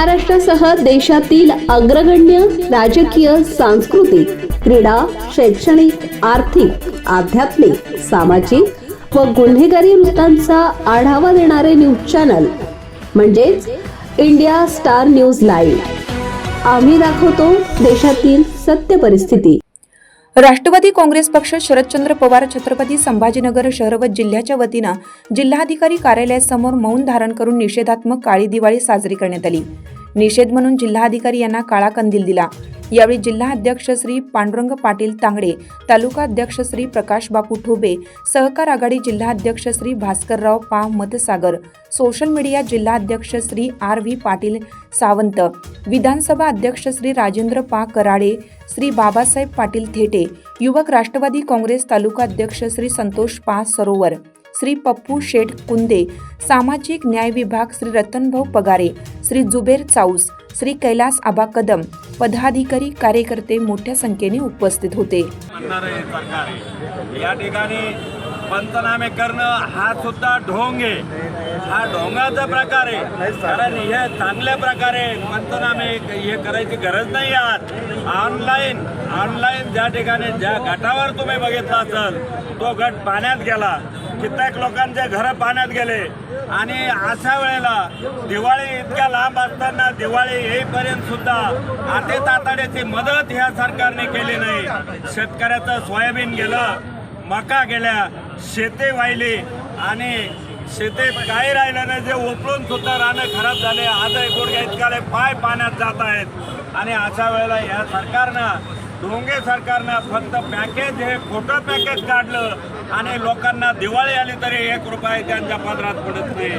महाराष्ट्रासह देशातील अग्रगण्य राजकीय सांस्कृतिक क्रीडा शैक्षणिक आर्थिक आध्यात्मिक सामाजिक व गुन्हेगारी वृत्तांचा आढावा देणारे न्यूज चॅनल म्हणजेच इंडिया स्टार न्यूज लाईव्ह. आम्ही दाखवतो देशातील सत्य परिस्थिती. राष्ट्रवादी काँग्रेस पक्ष शरदचंद्र पवार छत्रपती संभाजीनगर शहर व जिल्ह्याच्या वतीनं जिल्हाधिकारी कार्यालयासमोर मौन धारण करून निषेधात्मक काळी दिवाळी साजरी करण्यात आली. निषेध म्हणून जिल्हाधिकारी यांना काळा कंदील दिला. यावेळी जिल्हा अध्यक्ष श्री पांडुरंग पाटील तांगडे तालुका अध्यक्ष श्री प्रकाश बापू ठोबे सहकार आघाडी जिल्हा अध्यक्ष श्री भास्करराव पा मतसागर सोशल मीडिया जिल्हा अध्यक्ष श्री आर व्ही पाटील सावंत विधानसभा अध्यक्ष श्री राजेंद्र पा कराडे श्री बाबासाहेब पाटील थेटे युवक राष्ट्रवादी काँग्रेस तालुका अध्यक्ष श्री संतोष पा सरोवर श्री पप्पू शेठ कुंदे सामाजिक न्याय विभाग श्री रतनभाऊ पगारे श्री जुबेर चाऊस श्री कैलास आबा कदम पदाधिकारी कार्यकर्ते मोठ्या संख्येने उपस्थित होते. या ठिकाणी पंचनामे करणं हा सुद्धा ढोंग आहे. हा ढोंगाचा प्रकार आहे. कारण हे चांगल्या प्रकारे पंचनामे हे करायची गरज नाही आज ऑनलाईन ऑनलाईन ज्या ठिकाणी ज्या गटावर तुम्ही बघितला असाल तो गट पाण्यात गेला. कित्येक लोकांचे घरं पाण्यात गेले. आणि अशा वेळेला दिवाळी इतक्या लांब असताना दिवाळी येईपर्यंत सुद्धा आते तातड्याची मदत ह्या सरकारने केली नाही. शेतकऱ्याचं सोयाबीन गेलं मका गेल्या शेती वाहिली आणि शेती काही राहिलं नाही जे ओपळून सुद्धा रानं खराब झाले. आजही गुडघ्या इतकाले पाय पाण्यात जात आहेत. आणि अशा वेळेला या सरकारनं डोंगे सरकारनं फक्त पॅकेज हे खोटं पॅकेज काढलं आणि लोकांना दिवाळी आली तरी एक रुपये त्यांच्या पदरात पडत नाही.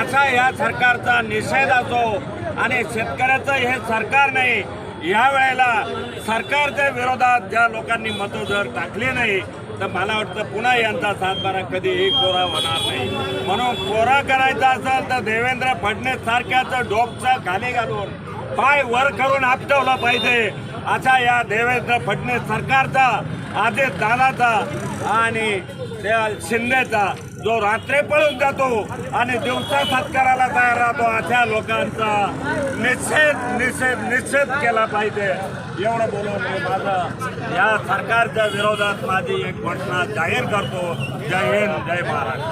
असा या सरकारचा निषेध असो आणि शेतकऱ्याचं हे सरकार नाही या वेळेला सरकारच्या विरोधात ज्या लोकांनी मतं जर टाकली नाही तर मला वाटतं पुन्हा यांचा सातबारा कधीही कोरा होणार नाही. म्हणून कोरा करायचा असेल तर देवेंद्र फडणवीस सारख्याचं डोकचं खाली घालून पाय वर करून आपटवलं पाहिजे. असा या देवेंद्र फडणवीस सरकारचा आदेश दादाचा आणि त्या शिंदेचा जो रात्री पळून जातो आणि दिवसा सत्काराला तयार राहतो अशा लोकांचा निषेध निषेध निषेध केला पाहिजे. एवढं बोलून मी माझं या सरकारच्या विरोधात माझी एक घोषणा जाहीर करतो. जय हिंद जय महाराष्ट्र.